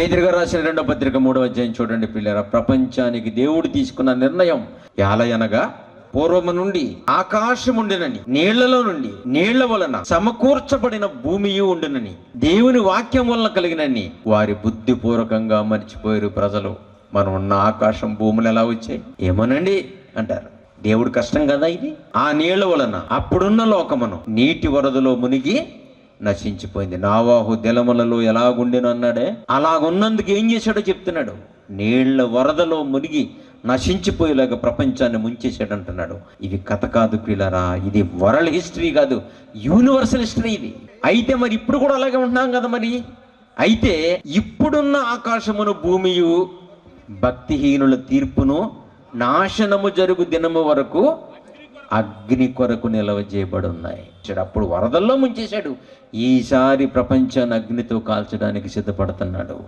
పేదరిగా రాసిన రెండో పత్రిక మూడవ అధ్యాయం చూడండి పిల్లరా. ప్రపంచానికి దేవుడు తీసుకున్న నిర్ణయం ఎలయనగా పూర్వము నుండి ఆకాశం ఉండినని నీళ్ళలో నుండి నీళ్ళ వలన సమకూర్చబడిన భూమియు ఉండునని దేవుని వాక్యం వలన కలిగినని వారి బుద్ధిపూర్వకంగా మర్చిపోయారు ప్రజలు. మనం ఉన్న ఆకాశం భూములు ఎలా వచ్చాయి? ఏమోనండి అంటారు. దేవుడు కష్టం కదా ఇది? ఆ నీళ్ళ వలన అప్పుడున్న లోకమును నీటి వరదలో మునిగి నశించిపోయింది. నావాహు దిలములలో ఎలాగుండెను అన్నాడే? అలాగున్నందుకు ఏం చేశాడో చెప్తున్నాడు. నీళ్ళ వరదలో మునిగి నశించిపోయేలాగా ప్రపంచాన్ని ముంచేశాడు అంటున్నాడు ఇది కథ కాదు పిల్లరా ఇది వరల్డ్ హిస్టరీ కాదు యూనివర్సల్ హిస్టరీ ఇది. అయితే మరి ఇప్పుడు కూడా అలాగే ఉంటున్నాం కదా మరి? అయితే ఇప్పుడున్న ఆకాశమును భూమియు భక్తిహీనుల తీర్పును నాశనము జరుగు దినము వరకు అగ్ని కొరకు నిలవ చేయబడి ఉన్నాయి అప్పుడు వరదల్లో ముంచేశాడు. ఈసారి ప్రపంచాన్ని అగ్నితో కాల్చడానికి సిద్ధపడుతున్నాడు.